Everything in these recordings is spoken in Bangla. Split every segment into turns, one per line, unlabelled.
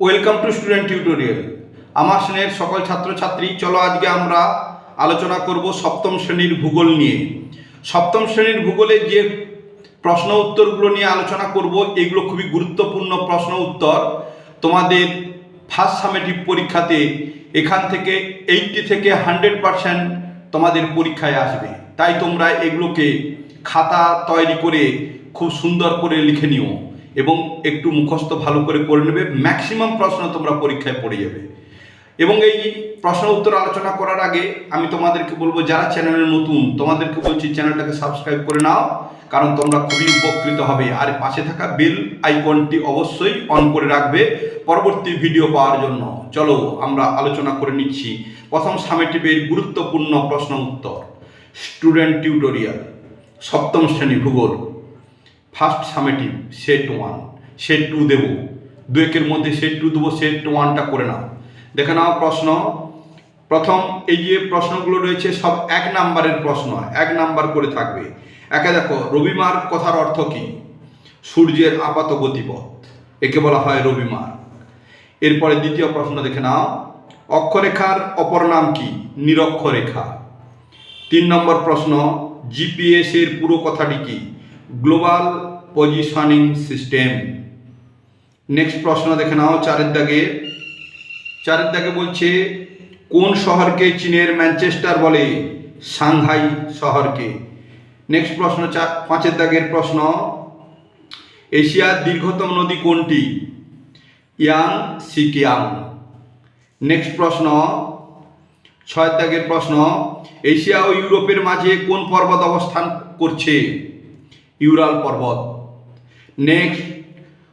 ওয়েলকাম টু স্টুডেন্ট টিউটোরিয়াল আমার শ্রেণির সকল ছাত্রছাত্রী, চলো আজকে আমরা আলোচনা করব সপ্তম শ্রেণির ভূগোল নিয়ে। সপ্তম শ্রেণির ভূগোলে যে প্রশ্ন উত্তরগুলো নিয়ে আলোচনা করব, এগুলো খুবই গুরুত্বপূর্ণ প্রশ্ন উত্তর। তোমাদের ফার্স্ট সামেটিভ পরীক্ষাতে এখান থেকে এইটটি থেকে হান্ড্রেড পারসেন্ট তোমাদের পরীক্ষায় আসবে। তাই তোমরা এগুলোকে খাতা তৈরি করে খুব সুন্দর করে লিখে নিও। এবং একটু মুখস্থ ভালো করে করে নেবে। ম্যাক্সিমাম প্রশ্ন তোমরা পরীক্ষায় পড়ে যাবে। এবং এই প্রশ্ন উত্তর আলোচনা করার আগে আমি তোমাদেরকে বলব, যারা চ্যানেলে নতুন, তোমাদেরকে বলছি চ্যানেলটাকে সাবস্ক্রাইব করে নাও, কারণ তোমরা খুবই উপকৃত হবে। আর পাশে থাকা বেল আইকনটি অবশ্যই অন করে রাখবে পরবর্তী ভিডিও পাওয়ার জন্য। চলো, আমরা আলোচনা করে নিচ্ছি। প্রথম সামেটিভের গুরুত্বপূর্ণ প্রশ্ন উত্তর। স্টুডেন্ট টিউটোরিয়াল সপ্তম শ্রেণি ভূগোল। First summative set one set two দেব। দুয়েকের মধ্যে সেট টু দেবো সেট ওয়ানটা করে নাও। দেখে নাও প্রশ্ন। প্রথম এই যে প্রশ্নগুলো রয়েছে, সব এক নাম্বারের প্রশ্ন, এক নাম্বার করে থাকবে। একে দেখো রবিমার কথার অর্থ কি? সূর্যের আপাত গতিপথ, একে বলা হয় রবিমার। এরপরে দ্বিতীয় প্রশ্ন দেখে নাও। অক্ষরেখার অপর নাম কি? নিরক্ষরেখা। তিন নম্বর প্রশ্ন জিপিএস এর পুরো কথাটি কি? গ্লোবাল পজিশনিং সিস্টেম নেক্সট প্রশ্ন দেখে নাও, চারের দাগে। চারের দাগে বলছে, কোন শহরকে চীনের ম্যানচেস্টার বলে? সাংহাই শহরকে। নেক্সট প্রশ্ন চার পাঁচের দাগের প্রশ্ন। এশিয়ার দীর্ঘতম নদী কোনটি? Young Sikiang. নেক্সট প্রশ্ন ছয় দাগের প্রশ্ন, এশিয়া ও ইউরোপের মাঝে কোন পর্বত অবস্থান করছে? ইউরাল পর্বত। নেক্সট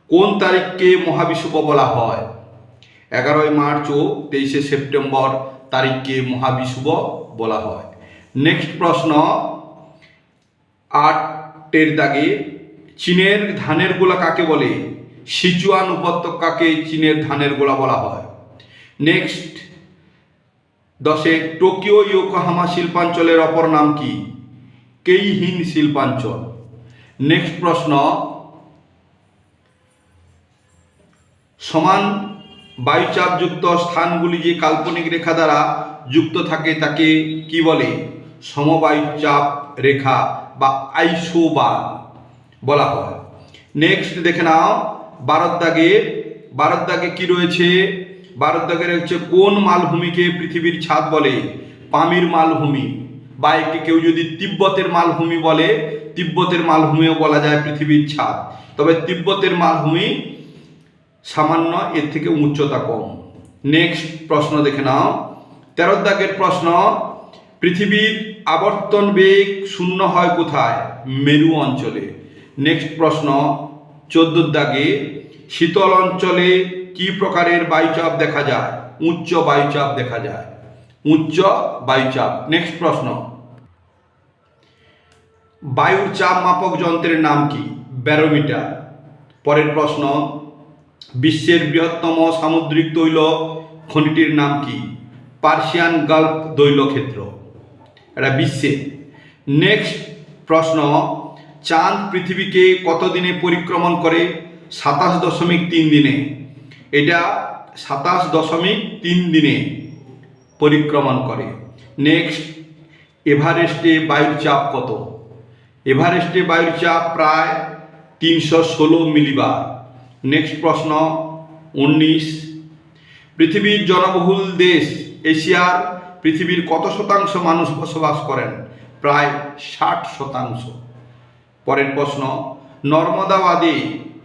কোন তারিখকে মহাবিষুব বলা হয়? এগারোই মার্চ ও তেইশে সেপ্টেম্বর তারিখকে মহাবিষুব বলা হয়। নেক্সট প্রশ্ন, আটের দাগে চীনের ধানের গোলা কাকে বলে? সিচুয়ান উপত্যকাকে চীনের ধানের গোলা বলা হয়। নেক্সট, দশে টোকিও ইয়োকোহামা শিল্পাঞ্চলের অপর নাম কি? কেইহীন শিল্পাঞ্চল। নেক্সট প্রশ্ন সমান বায়ুচাপযুক্ত স্থানগুলি যে কাল্পনিক রেখা দ্বারা যুক্ত থাকে তাকে কি বলে? সমবায়ুচাপ রেখা বা আইসোবার বলা হয়। নেক্সট দেখে নাও, বারোর দাগে দাগে কি রয়েছে? দাগে রয়েছে কোন মালভূমিকে পৃথিবীর ছাদ বলে? পামির মালভূমি। বা একে কেউ যদি তিব্বতের মালভূমি বলে, তিব্বতের মালভূমিও বলা যায় পৃথিবীর ছাদ। তবে তিব্বতের মালভূমি সামান্য, এর থেকে উচ্চতা কম। নেক্সট প্রশ্ন দেখে নাও। তেরো দাগের প্রশ্ন, পৃথিবীর আবর্তন বেগ শূন্য হয় কোথায়? মেরু অঞ্চলে। নেক্সট প্রশ্ন, চোদ্দ দাগে শীতল অঞ্চলে কি প্রকারের বায়ুচাপ দেখা যায়? উচ্চ বায়ুচাপ দেখা যায়। উচ্চ বায়ুচাপ। নেক্সট প্রশ্ন, বায়ুর চাপ মাপক যন্ত্রের নাম কি? ব্যারোমিটার পরের প্রশ্ন বিশ্বের বৃহত্তম সামুদ্রিক তৈল খনিটির নাম কি? পার্সিয়ান গালফ তৈলক্ষেত্র। এটা বিশ্বে। নেক্সট প্রশ্ন, চাঁদ পৃথিবীকে কত দিনে পরিক্রমণ করে? সাতাশ দশমিক তিন দিনে। এটা সাতাশ দশমিক তিন দিনে পরিক্রমণ করে। নেক্সট, এভারেস্টে বায়ুর চাপ কত? এভারেস্টে বায়ুর চাপ প্রায় তিনশো ষোলো মিলিবার। নেক্সট প্রশ্ন, উনিশ। পৃথিবীর জনবহুল দেশ এশিয়ার পৃথিবীর কত শতাংশ মানুষ বসবাস করেন? প্রায় ষাট শতাংশ। পরের প্রশ্ন, নর্মদাবাদে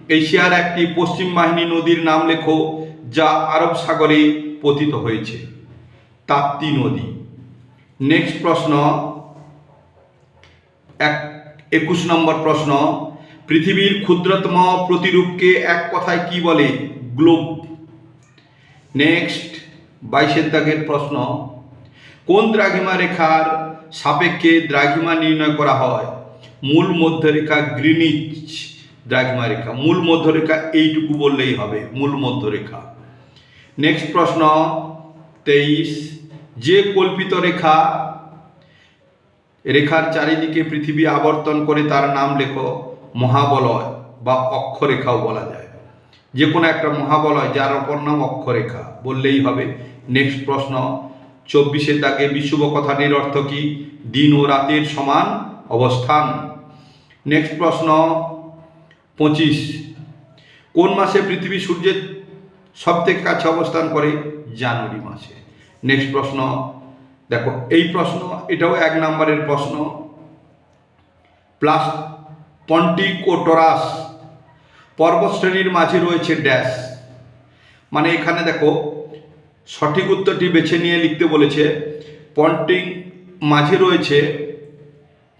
এশিয়ার একটি পশ্চিম বাহিনী নদীর নাম লেখো, যা আরব সাগরে পতিত হয়েছে। তাপ্তি নদী। নেক্সট প্রশ্ন, এক, একুশ নম্বর প্রশ্ন পৃথিবীর ক্ষুদ্রতম প্রতিরূপকে এক কথায় কি বলে? গ্লোব। নেক্সট, বাইশের দাগের প্রশ্ন। কোন দ্রাঘিমা রেখার সাপেক্ষে দ্রাঘিমা নির্ণয় করা হয়? মূল মধ্যরেখা গ্রিনিচ দ্রাঘিমা রেখা মূল মধ্যরেখা এইটুকু বললেই হবে, মূল মধ্যরেখা। নেক্সট প্রশ্ন, তেইশ, যে কল্পিত রেখা, রেখার চারিদিকে পৃথিবী আবর্তন করে তার নাম লেখো। মহাবলয় বা অক্ষরেখাও বলা যায়। যে কোনো একটা মহাবলয় যার অপর নাম অক্ষরেখা। বললেই হবে নেক্সট প্রশ্ন, চব্বিশের দাগে বিশুভ কথাটির অর্থ কি? দিন ও রাতের সমান অবস্থান। নেক্সট প্রশ্ন, পঁচিশ, কোন মাসে পৃথিবী সূর্যের সব থেকে কাছে অবস্থান করে? জানুয়ারি মাসে। নেক্সট প্রশ্ন, দেখো, এই প্রশ্ন এটাও এক নম্বরের প্রশ্ন। প্লাস পন্টিকোটরাস পর্বতশ্রেণীর মাঝে রয়েছে ড্যাশ মানে এখানে দেখো, সঠিক উত্তরটি বেছে নিয়ে লিখতে বলেছে পন্টিং মাঝে রয়েছে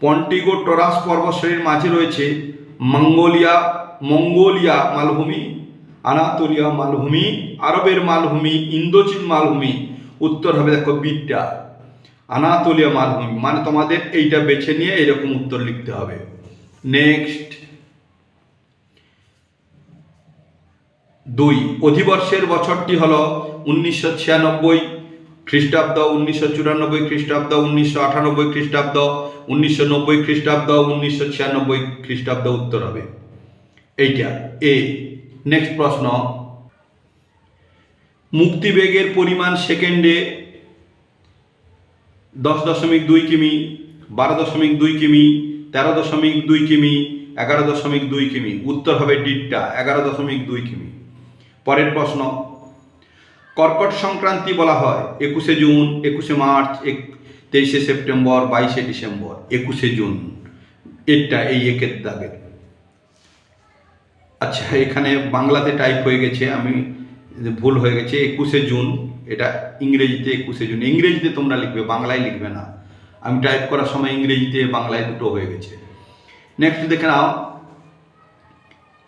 পন্টিগোটরাস পর্বতশ্রেণীর মাঝে রয়েছে, মঙ্গোলিয়া মঙ্গোলিয়া মালভূমি, আনাতোলিয়া মালভূমি, আরবের মালভূমি, ইন্দোচীন মালভূমি। উত্তর হবে দেখো বিটটা আনাতোলিয়া মালভূমি। মানে তোমাদের এইটা বেছে নিয়ে এরকম উত্তর লিখতে হবে। নেক্সট। দুই, অধিবর্ষের বছরটি হল উনিশশো ছিয়ানব্বই খ্রিস্টাব্দ, উনিশশো চুরানব্বই খ্রিস্টাব্দ, উনিশশো আটানব্বই খ্রিস্টাব্দ, উনিশশো নব্বই খ্রিস্টাব্দ, উনিশশো ছিয়ানব্বই খ্রিস্টাব্দ উত্তর হবে। এইটা, এ, নেক্সট প্রশ্ন। মুক্তিবেগের পরিমাণ সেকেন্ডে দশ দশমিক দুই কিমি, বারো দশমিক দুই কিমি তেরো দশমিক দুই কিমি, এগারো দশমিক দুই কিমি, উত্তর হবে ডিটটা এগারো দশমিক দুই কিমি। পরের প্রশ্ন, কর্কট সংক্রান্তি বলা হয় একুশে জুন, একুশে মার্চ, এক, তেইশে সেপ্টেম্বর, বাইশে ডিসেম্বর, একুশে জুন। এটা এই একের দাগের আচ্ছা এখানে বাংলাতে টাইপ হয়ে গেছে, আমি ভুল হয়ে গেছে, একুশে জুন, এটা ইংরেজিতে একুশে জুন। ইংরেজিতে তোমরা লিখবে, বাংলায় লিখবে না। আমি টাইপ করার সময় ইংরেজিতে বাংলায় দুটো হয়ে গেছে। নেক্সট দেখে নাও।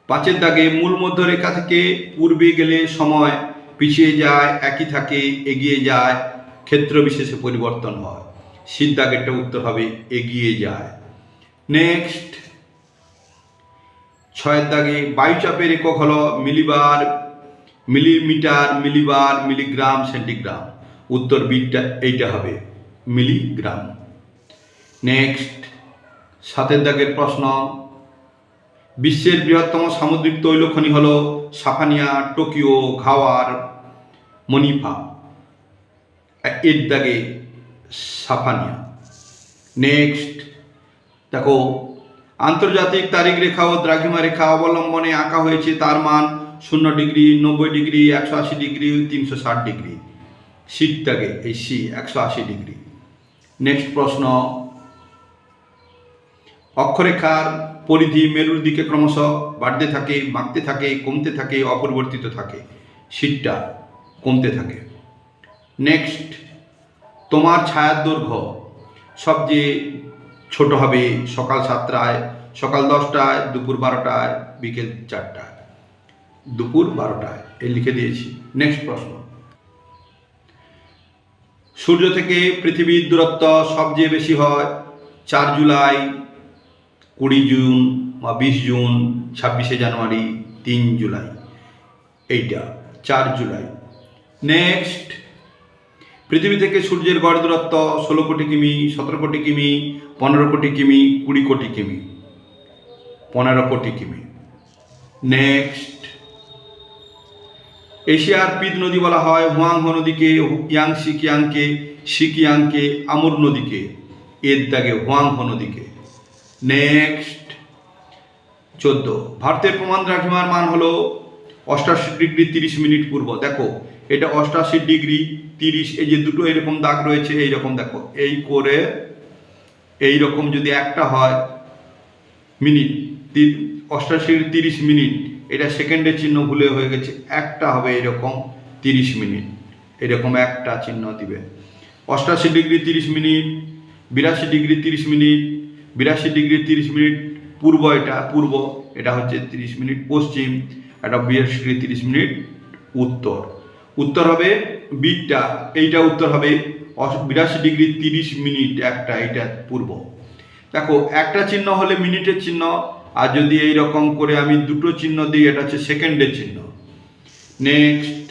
পাঁচের দাগে মূল মধ্যরেখা থেকে পূর্বে গেলে সময় পিছিয়ে যায়, একই থাকে, এগিয়ে যায়, ক্ষেত্র বিশেষে পরিবর্তন হয়। শীত দাগেরটা উত্তর হবে এগিয়ে যায়। নেক্সট ছয়ের দাগে বায়ুচাপের একক হল millibar, millimetre, millibar, milligram, centigram. উত্তর বিটটা এইটা হবে মিলিগ্রাম। নেক্সট সাতের দাগের প্রশ্ন। বিশ্বের বৃহত্তম সামুদ্রিক তৈল খনি হল সাফানিয়া, টোকিও ঘাওয়ার মনিফা। এর দাগে সাফানিয়া। নেক্সট দেখো, আন্তর্জাতিক তারিখ রেখা ও দ্রাঘিমা রেখা অবলম্বনে আঁকা হয়েছে তার মান শূন্য ডিগ্রি, নব্বই ডিগ্রি, একশো আশি ডিগ্রি, তিনশো ষাট ডিগ্রি। শীত দাগে, এই সি একশো আশি ডিগ্রি। নেক্সট প্রশ্ন অক্ষরেখার পরিধি মেরুর দিকে ক্রমশ বাড়তে থাকে, বাঁকতে থাকে, কমতে থাকে, অপরিবর্তিত থাকে। শীতটা কমতে থাকে। নেক্সট, তোমার ছায়ার দৈর্ঘ্য। সবচেয়ে ছোট হবে সকাল সাতটায়, সকাল দশটায়, দুপুর বারোটায়, বিকেল চারটায়। দুপুর বারোটায় এই লিখে দিয়েছি। নেক্সট প্রশ্ন। সূর্য থেকে পৃথিবীর দূরত্ব সবচেয়ে বেশি হয় চার জুলাই কুড়ি জুন বা বিশ জুন, ছাব্বিশে জানুয়ারি, তিন জুলাই। এইটা, চার জুলাই। নেক্সট পৃথিবী থেকে সূর্যের গড় দূরত্ব ষোলো কোটি কিমি, সতেরো কোটি কিমি, পনেরো কোটি কিমি, কুড়ি কোটি কিমি। পনেরো কোটি কিমি। নেক্সট এশিয়ার পিদ নদী বলা হয় হুয়াংহো নদীকে ইয়াং কিয়াংকে সিকিয়াংকে আমুর নদীকে, এর দাগে হুয়াংহো নদীকে। নেক্সট চোদ্দ। ভারতের প্রমাণ দ্রাঘিমার মান হলো অষ্টাশি ডিগ্রি তিরিশ মিনিট পূর্ব। দেখো, এটা অষ্টাশি ডিগ্রি তিরিশ, এই যে দুটো এরকম দাগ রয়েছে, এই রকম দেখো। এই করে এই রকম যদি একটা হয়, মিনিট অষ্টাশি তিরিশ মিনিট, এটা সেকেন্ডের চিহ্ন ভুলে হয়ে গেছে, একটা হবে এরকম তিরিশ মিনিট। এরকম একটা চিহ্ন দিবে। অষ্টাশি ডিগ্রি তিরিশ মিনিট, বিরাশি ডিগ্রি তিরিশ মিনিট বিরাশি ডিগ্রি তিরিশ মিনিট পূর্ব এটা পূর্ব, এটা হচ্ছে তিরিশ মিনিট পশ্চিম, এটা বিরাশি ডিগ্রি তিরিশ মিনিট উত্তর। উত্তর হবে বিটটা, এইটা উত্তর হবে বিরাশি ডিগ্রি তিরিশ মিনিট একটা, এইটা পূর্ব। দেখো, একটা চিহ্ন হলে মিনিটের চিহ্ন, আর যদি এই রকম করে আমি দুটো চিহ্ন দিই, এটা হচ্ছে সেকেন্ডের চিহ্ন। নেক্সট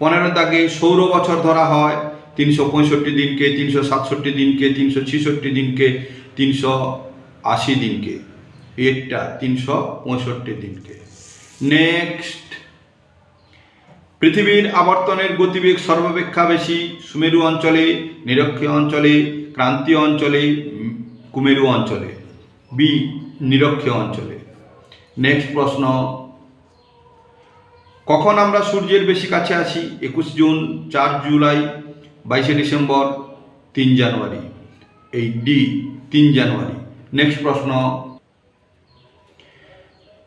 পনেরো দাগে সৌর বছর ধরা হয় তিনশো পঁয়ষট্টি দিনকে, তিনশো সাতষট্টি দিনকে, তিনশো ছিষট্টি দিনকে, তিনশো আশি দিনকে। এটা তিনশো পঁয়ষট্টি দিনকে। নেক্সট পৃথিবীর আবর্তনের গতিবেগ সর্বাপেক্ষা বেশি সুমেরু অঞ্চলে, নিরক্ষীয় অঞ্চলে, ক্রান্তীয় অঞ্চলে, কুমেরু অঞ্চলে। বি নিরক্ষীয় অঞ্চলে। নেক্সট প্রশ্ন। কখন আমরা সূর্যের বেশি কাছে আছি একুশ জুন, চার জুলাই বাইশে ডিসেম্বর, তিন জানুয়ারি। এই ডি, তিন জানুয়ারি। নেক্সট প্রশ্ন।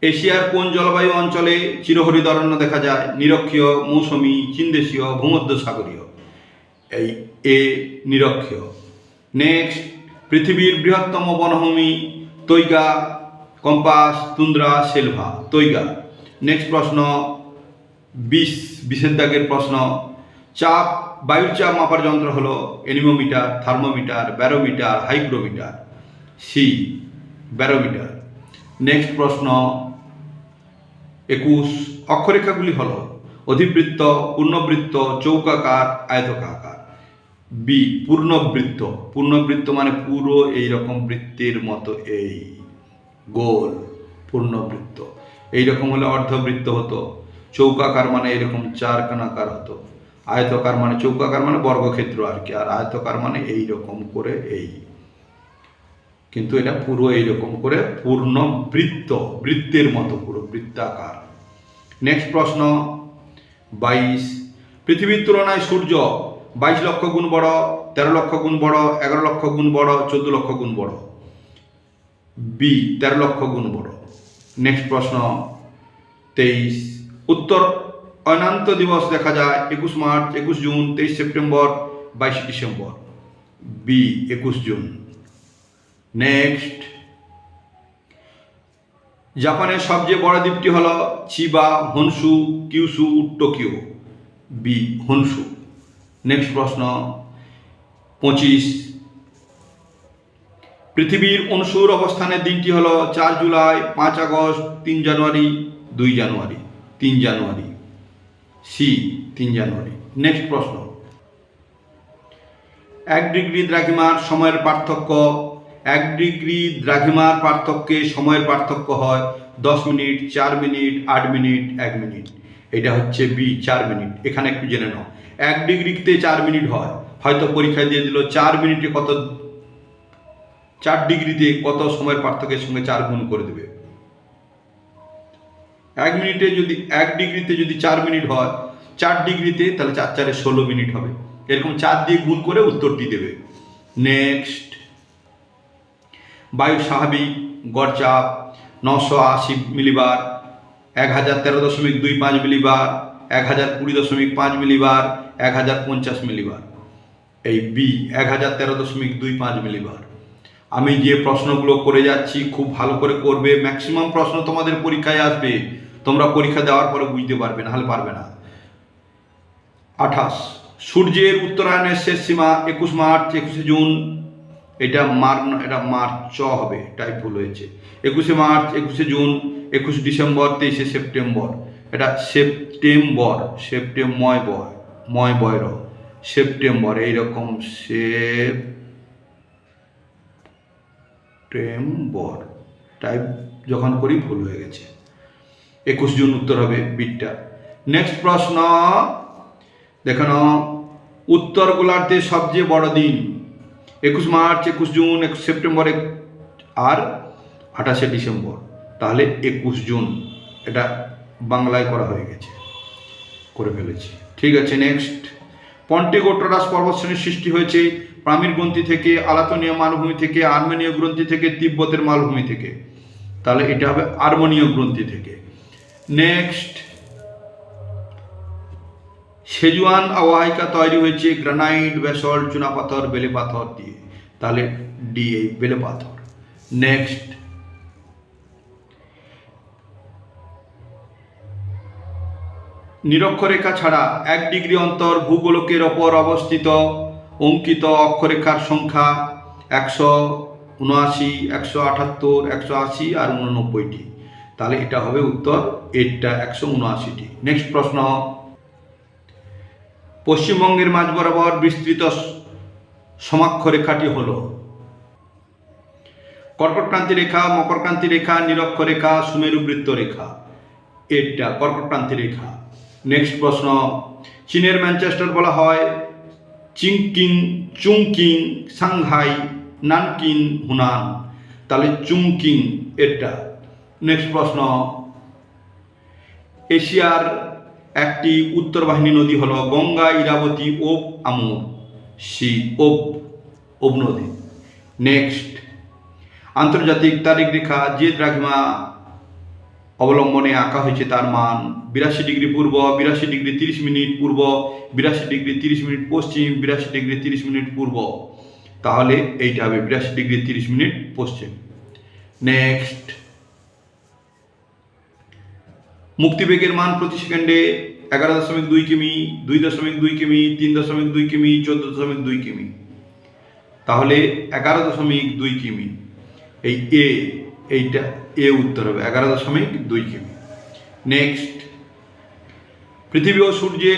এশিয়ার কোন জলবায়ু অঞ্চলে চিরহরিত অরণ্য দেখা যায়? নিরক্ষীয়, মৌসুমী, চীনদেশীয়, ভূমধ্যসাগরীয়? এই এ, নিরক্ষীয়। নেক্সট, পৃথিবীর বৃহত্তম বনভূমি, taiga, campos, tundra selva taiga. Next প্রশ্ন। বিশ বিশের দাগের প্রশ্ন। চাপ বায়ুর চাপ মাপার যন্ত্র হলো anemometer, thermometer, barometer, hygrometer. C, barometer. Next প্রশ্ন, একুশ, অক্ষরেখাগুলি হল অধিবৃত্ত, পূর্ণবৃত্ত, চৌকাকার, আয়তকাকার। বি, পূর্ণবৃত্ত। পূর্ণবৃত্ত মানে পুরো এই রকম বৃত্তির মতো এই। গোল, পূর্ণবৃত্ত। এই রকম হলে অর্ধবৃত্ত হতো। চৌকাকার মানে এরকম চার কানাকার হতো। আয়তকার মানে চৌকাকার মানে বর্গক্ষেত্র আর কি, আর আয়তকার মানে এই রকম করে এই। কিন্তু এটা পুরো এইরকম করে পূর্ণ বৃত্ত, বৃত্তের মতো পুরো বৃত্তাকার। নেক্সট প্রশ্ন, বাইশ। পৃথিবীর তুলনায় সূর্য বাইশ লক্ষ গুণ বড়, তেরো লক্ষ গুণ বড়, এগারো লক্ষ গুণ বড়, চোদ্দ লক্ষ গুণ বড়। বি তেরো লক্ষ গুণ বড়। নেক্সট প্রশ্ন, তেইশ। উত্তর অনন্ত দিবস দেখা যায়, একুশ মার্চ, একুশ জুন, তেইশ সেপ্টেম্বর, বাইশ ডিসেম্বর। বি একুশ জুন। নেক্সট জাপানের সবচেয়ে বড় দ্বীপটি হল Chiba, Honshu, Kyushu, Tokyo. B Honshu. Next প্রশ্ন। পঁচিশ। পৃথিবীর অনুসুর অবস্থানের দিনটি হল চার জুলাই, পাঁচ আগস্ট, তিন জানুয়ারি, দুই জানুয়ারি। তিন জানুয়ারি। সি, তিন জানুয়ারি। নেক্সট প্রশ্ন। এক ডিগ্রি দ্রাঘিমার সময়ের পার্থক্য, এক ডিগ্রি দ্রাঘিমার পার্থক্যে সময়ের পার্থক্য হয় দশ মিনিট, চার মিনিট, আট মিনিট, এক মিনিট। এটা হচ্ছে বি, চার মিনিট। এখানে একটু জেনে নাও। এক ডিগ্রিতে চার মিনিট হয়। হয়তো পরীক্ষায় দিয়ে দিল, চার মিনিটে কত, চার ডিগ্রিতে কত সময়ের পার্থক্যের সঙ্গে চার গুণ করে দেবে। এক মিনিটে যদি এক ডিগ্রিতে যদি চার মিনিট হয়, চার ডিগ্রিতে তাহলে চার চারে ষোলো মিনিট হবে। এরকম চার দিয়ে গুণ করে উত্তরটি দেবে। নেক্সট বায়ু স্বাভাবিক, গড় চাপ নশো আশি মিলিবার এক হাজার তেরো দশমিক দুই পাঁচ মিলিবার এক হাজার কুড়ি দশমিক পাঁচ মিলিবার এক হাজার পঞ্চাশ মিলিবার এই বি এক হাজার তেরো দশমিক দুই পাঁচ মিলিবার আমি যে প্রশ্নগুলো করে যাচ্ছি, খুব ভালো করে করবে। ম্যাক্সিমাম প্রশ্ন তোমাদের পরীক্ষায় আসবে। তোমরা পরীক্ষা দেওয়ার পরে বুঝতে পারবে, নাহলে পারবে না। আঠাশ। সূর্যের উত্তরায়ণের শেষ সীমা একুশ মার্চ, একুশে জুন। এটা মার, এটা মার্চ হবে টাইপ ভুল হয়েছে। একুশে মার্চ, একুশে জুন, একুশ ডিসেম্বর, তেইশে সেপ্টেম্বর। এটা সেপ্টেম্বর সেপ্টেময় বয় ময় বয়র। সেপ্টেম্বর, এইরকম সেপ সেপ্টেম্বর। টাইপ যখন করি, ভুল হয়ে গেছে। একুশ জুন উত্তর হবে বিটটা। নেক্সট প্রশ্ন। দেখানো উত্তর গোলার্ধে সবচেয়ে বড় দিন। একুশ মার্চ, একুশ জুন একুশ সেপ্টেম্বর আর আঠাশে ডিসেম্বর। তাহলে একুশ জুন। এটা বাংলায় করা হয়ে গেছে। করে ফেলেছি। ঠিক আছে নেক্সট পন্টেগোটরাস পর্বতশ্রেণীর সৃষ্টি হয়েছে প্রামির গ্রন্থি থেকে, আলাতনীয় মালভূমি থেকে, আর্মেনীয় গ্রন্থি থেকে, তিব্বতের মালভূমি থেকে। তাহলে এটা হবে আর্মেনীয় গ্রন্থি থেকে। নেক্সট সেজুয়ান আওয়াহিকা তৈরি হয়েছে গ্রানাইট ব্যাসল্ট চুনাপাথর বেলে পাথর দিয়ে। তাহলে ডি এই বেলে পাথর। নেক্সট নিরক্ষরেখা ছাড়া এক ডিগ্রি অন্তর ভূগোলকের ওপর অবস্থিত অঙ্কিত অক্ষরেখার সংখ্যা একশো উনআশি, একশো আটাত্তর, একশো আশি আর উননব্বইটি। তাহলে এটা হবে উত্তর এইটটা, একশো উনআশিটি। নেক্সট প্রশ্ন। পশ্চিমবঙ্গের মাঝ বরাবর বিস্তৃত সমাক্ষরেখাটি হল। কর্কটক্রান্তি রেখা, মকরক্রান্তি রেখা, নিরক্ষরেখা, সুমেরু বৃত্ত রেখা এটা কর্কটক্রান্তি রেখা। নেক্সট প্রশ্ন। চীনের ম্যানচেস্টার বলা হয় Chinkiang, Chungking, Shanghai, Nanking, Hunan. তাহলে চুংকিং এটা নেক্সট প্রশ্ন। এশিয়ার একটি উত্তর বাহিনী নদী হলো Ganga, Irrawaddy, Ob, Amur. C, Ob Ob নদী। নেক্সট। আন্তর্জাতিক তারিখ রেখা যে দ্রাঘিমা অবলম্বনে আঁকা হয়েছে তার মান। বিরাশি ডিগ্রি পূর্ব, বিরাশি ডিগ্রি তিরিশ মিনিট পূর্ব, বিরাশি ডিগ্রি তিরিশ মিনিট পশ্চিম, বিরাশি ডিগ্রি তিরিশ মিনিট পূর্ব। তাহলে এইটা হবে বিরাশি ডিগ্রি তিরিশ মিনিট পশ্চিম। নেক্সট। মুক্তিবেগের মান প্রতি সেকেন্ডে এগারো দশমিক দুই কিমি, দুই দশমিক দুই কিমি, তিন দশমিক দুই কিমি, চোদ্দ দশমিক দুই কিমি। তাহলে এগারো দশমিক দুই কিমি। এই এ এইটা এ উত্তর হবে, এগারো দশমিক দুই কিমি। নেক্সট পৃথিবী ও সূর্যে,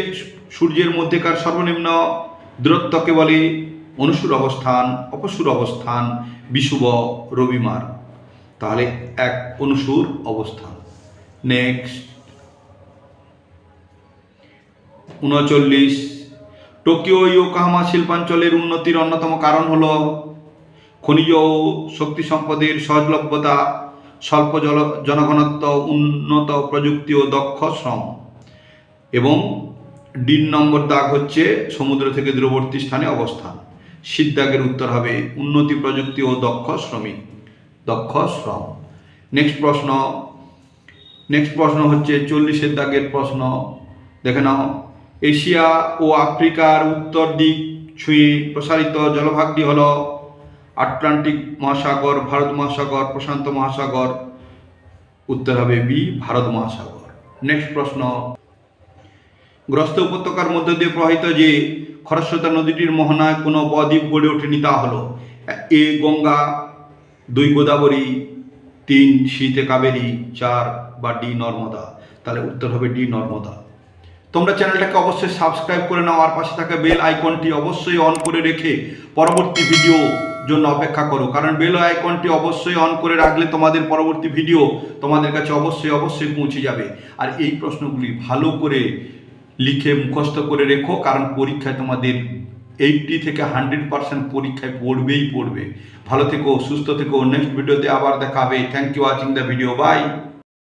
সূর্যের মধ্যেকার সর্বনিম্ন দূরত্বকে বলে? অনুসুর অবস্থান, অপসুর অবস্থান বিষুব রবিমার। তাহলে এক অনুসুর অবস্থান। নেক্সট উনচল্লিশ টোকিও ইয়োকাহামা শিল্পাঞ্চলের উন্নতির অন্যতম কারণ হল খনিজ শক্তি সম্পদের সহজলভ্যতা, স্বল্প জল, জনঘনত্ব, উন্নত প্রযুক্তি ও দক্ষ শ্রম এবং ডিন নম্বর দাগ হচ্ছে সমুদ্র থেকে দূরবর্তী স্থানে অবস্থান। দাগের উত্তর হবে উন্নতি প্রযুক্তি ও দক্ষ শ্রমিক, দক্ষ শ্রম। নেক্সট প্রশ্ন নেক্সট প্রশ্ন হচ্ছে চল্লিশের দাগের প্রশ্ন। দেখে নাও। এশিয়া ও আফ্রিকার উত্তর দিক ছুঁয়ে প্রসারিত জলভাগটি হল আটলান্টিক মহাসাগর, ভারত মহাসাগর, প্রশান্ত মহাসাগর, উত্তর হবে বি, ভারত মহাসাগর। নেক্সট প্রশ্ন। গ্রস্ত উপত্যকার মধ্য দিয়ে প্রবাহিত যে খরস্রোতা নদীটির মোহনায় কোনো বদ্বীপ গড়ে ওঠেনি তা হলো এ গঙ্গা, দুই গোদাবরী, তিন শীতে কাবেরী, চার বা ডি নর্মদা। তাহলে উত্তর হবে ডি নর্মদা। তোমরা চ্যানেলটাকে অবশ্যই সাবস্ক্রাইব করে নাও, আর পাশে থাকা বেল আইকনটি অবশ্যই অন করে রেখে পরবর্তী ভিডিও জন্য অপেক্ষা করো। কারণ বেল আইকনটি অবশ্যই অন করে রাখলে তোমাদের পরবর্তী ভিডিও তোমাদের কাছে অবশ্যই অবশ্যই পৌঁছে যাবে। আর এই প্রশ্নগুলি ভালো করে লিখে মুখস্থ করে রেখো, কারণ পরীক্ষায় তোমাদের এইটটি থেকে হান্ড্রেড পার্সেন্ট পরীক্ষায় পড়বেই পড়বে। ভালো থেকো, সুস্থ থেকো, নেক্সট ভিডিওতে আবার দেখা হবে। Thank you watching the video bye